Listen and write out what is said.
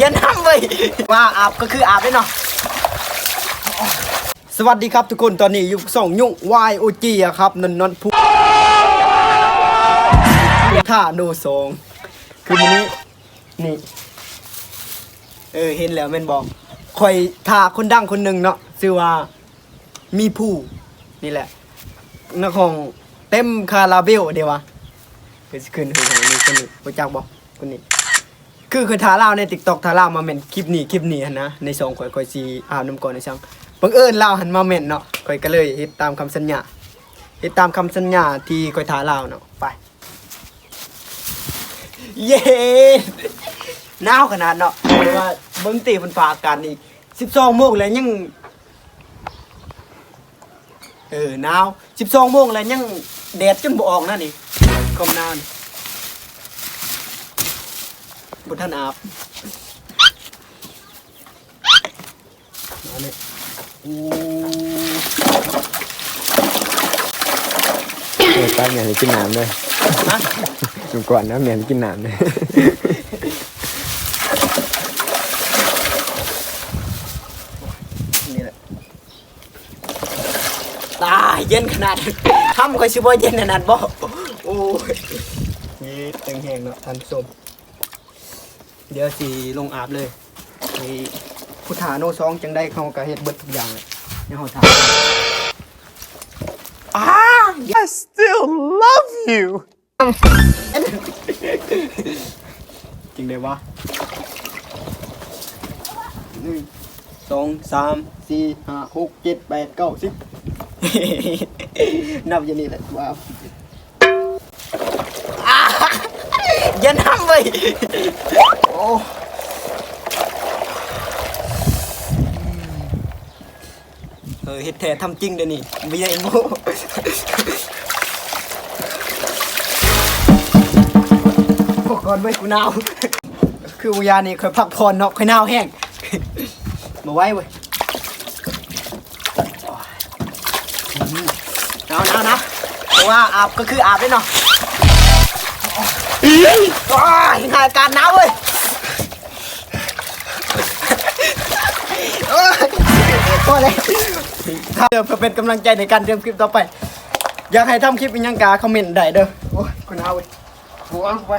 เย็นน้ำเว้ยว่าอาบก็คืออาบได้เนาะสวัสดีครับทุกคนตอนนี้อยู่ส่องยุ่งวายโอจีครับนนนนผู้ท่าโนสองคือวันนี้นี่ เออเห็นแล้วแม่นบอกคอยท่าคนดังคนหนึ่งเนาะชื่อว่ามีผู้นี่แหละนักของเต็มคาราเบลเดียววะคือขึ้นคือคนนี้คนนี้รู้จักบอกคนนี้ คือคือทาเล่าในติ๊กต็อกทาเล่ามาเม่นคลิปนี้คลิปนี้หันนะในซองข่อยข่อยซีอาบน้ำก่อนในช่างบังเอิญเล่าหันมาเม่นเนาะข่อยก็เลยเฮ็ดตามคำสัญญาเฮ็ดตามคำสัญญาที่ข่อยทาเล่าเนาะไปเย้หนาวขนาดเนาะเพราะว่าเบิ่งตีมันฝากกันอีก12โมงแล้วยังเออหนาว12โมงแล้วยังแดดจนบ่ออกนะนี่กมหนาวนี่ บุท่านอาบอันนี้โอ้เออป้าเมียให้กินน้ำด้วยฮะดูก่อนนะเมียให้กินน้ำด้วยนี่แหละตายเย็นขนาดทำก็ชิบ่เย็นขนาดบ่โอ้ยนี่เต็งแห้งเนาะทันสม เดี๋ยวสิลงอาบเลยนี่ผู้ถาโนซองจังได้เขาก็เฮ็ดเบิดทุกอย่างเลยในห้องถามอ้า I still love you จริงเลยวะหนึ่งสองสามสี่ห้าหกเจ็ดแปดเก้าสิบ นับอย่างนี้แหละว้าว อย่านับเว้ยโอ้เออเฮ็ดแท้ทำจริงเดี๋ยวนี้ไม่ใช่โมพวกก่อนไว้ยกูหนาว คือวิญญาณนี่เคยพักผ่อนเนาะเคยหนาวแห้ง มาไว้เว้ยหนาวหนาวนะเพราะว่าอาบก็คืออาบได้เนาะายอาการน้ำเว้ยโอ้ยพอเลยถ้าเดิมเพื่อเป็นกำลังใจในการเตรียมคลิปต่อไป อยากให้ทำคลิปเป็นยังกาคอมเมนต์ได้เด้อโอ้ยกูหนาเว้ยหัวไป